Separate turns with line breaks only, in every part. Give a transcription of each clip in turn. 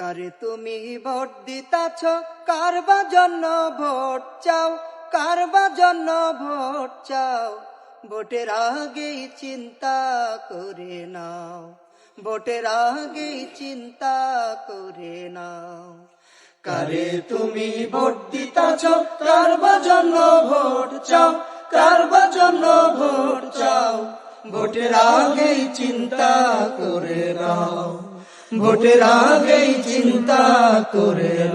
কারে তুমি ভোট দিতাছ। কারবা জন্য ভোট চাও? কারবা জন্য ভোট চাও? ভোটের আগেই চিন্তা করে নাও। ভোটের আগেই চিন্তা করে নাও। কারে তুমি ভোট দিতাছ? কারবা জন্য ভোট চাও? কারবা জন্য ভোট চাও? ভোটের আগেই চিন্তা করে নাও। ভোটের আগেই চিন্তা করে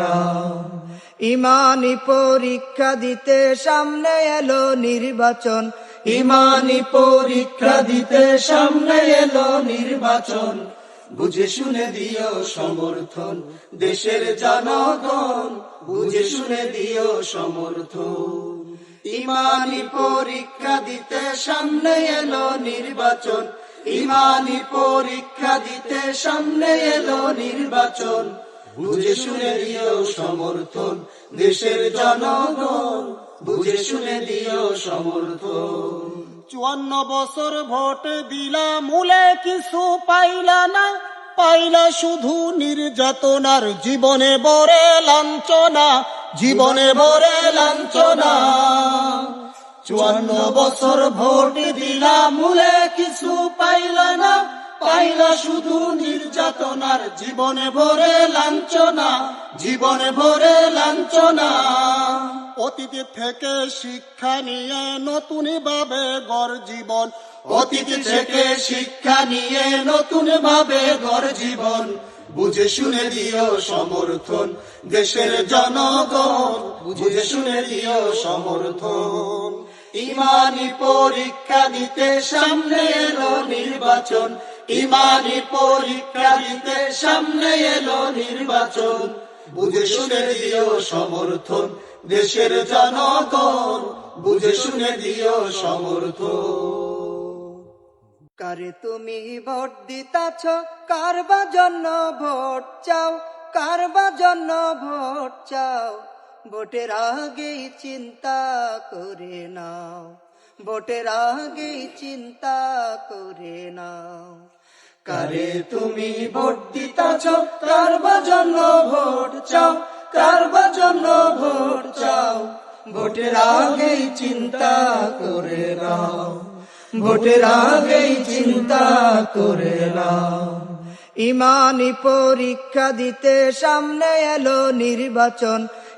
ইমানি পরীক্ষা দিতে সামনে এলো নির্বাচন। ইমানি পরীক্ষা দিতে সামনে এলো নির্বাচন। বুঝে শুনে দিও সমর্থন, দেশের জনগণ। বুঝে শুনে দিও সমর্থন। ইমানি পরীক্ষা দিতে সামনে এলো নির্বাচন। ইমানি পরীক্ষা দিতে সামনে এলো নির্বাচন। বুঝে শুনে দিও সমর্থন দেশের জনগণ। বুঝে শুনে দিও সমর্থন।
চুয়ান্ন বছর ভোট দিলা মূলে কিছু পাইলা না। পাইলা শুধু নির্যাতনার জীবনে বরে লাঞ্ছনা। জীবনে বরে লাঞ্ছনা। চুয়ান্ন বছর ভোট দিলা মূলে কিছু পাইলা না। পাইলা শুধু নির্যাতনার জীবনে ভরে লাঞ্ছনা, জীবনে ভরে লাঞ্ছনা। অতীত থেকে শিক্ষা নিয়ে নতুন ভাবে গড় জীবন। অতীত থেকে শিক্ষা নিয়ে নতুন ভাবে গড় জীবন। বুঝে শুনে দিও সমর্থন দেশের জনগণ। বুঝে শুনে দিও সমর্থন। ইমানি পরীক্ষা দিতে সামনে এলো নির্বাচন। ইমানি পরীক্ষা দিতে সামনে এলো নির্বাচন। বুঝে শুনে দিও সমর্থন দেশের জনগণ। বুঝে শুনে দিও সমর্থন।
কারে তুমি ভোট দিতাছ কারবা জন্য ভোট চাও? কারবা জন্য ভোট চাও? ভোটের আগেই চিন্তা করে নাও। ভোটের আগেই চিন্তা করে নাও। কারে তুমি ভোট দিতাছ কারবা জন্য ভোট চাও? কারবা জন্য ভোট চাও? ভোটের আগেই চিন্তা করে নাও। ভোটের আগেই চিন্তা করে নাও। ইমানি পরীক্ষা দিতে সামনে এলো নির্বাচন।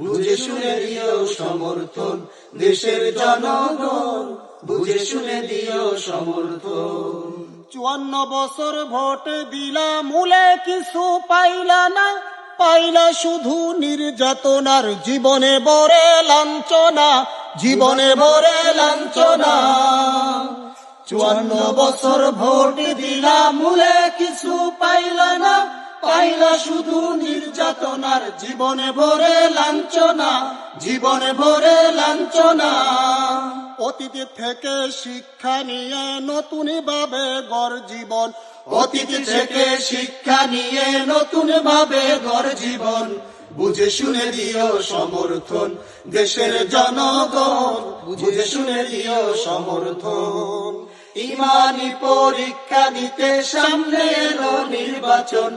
বুঝে শুনে দিও সমর্থন দেশের জনগণ। বুঝে শুনে দিও সমর্থন।
চুয়ান্ন বছর ভোট দিলা মূলে কিছু পাইলা না পাইলা শুধু নির্যাতনার জীবনে বরে লাঞ্ছনা, জীবনে বরে লাঞ্ছনা। চুয়ান্ন বছর ভোট দিলা মূলে কিছু পাইলা না পাইলা শুধু নির্যাতনার, জীবনে ভরে লাঞ্ছনা, জীবনে ভরে লাঞ্ছনা। অতীত থেকে শিক্ষা নিয়ে নতুন ভাবে গড় জীবন। অতীত থেকে শিক্ষা নিয়ে নতুন ভাবে গড় জীবন। বুঝে শুনে দিও সমর্থন দেশের জনগণ। বুঝে শুনে দিও সমর্থন। ইমানি পরীক্ষা দিতে সামনে এলো নির্বাচন।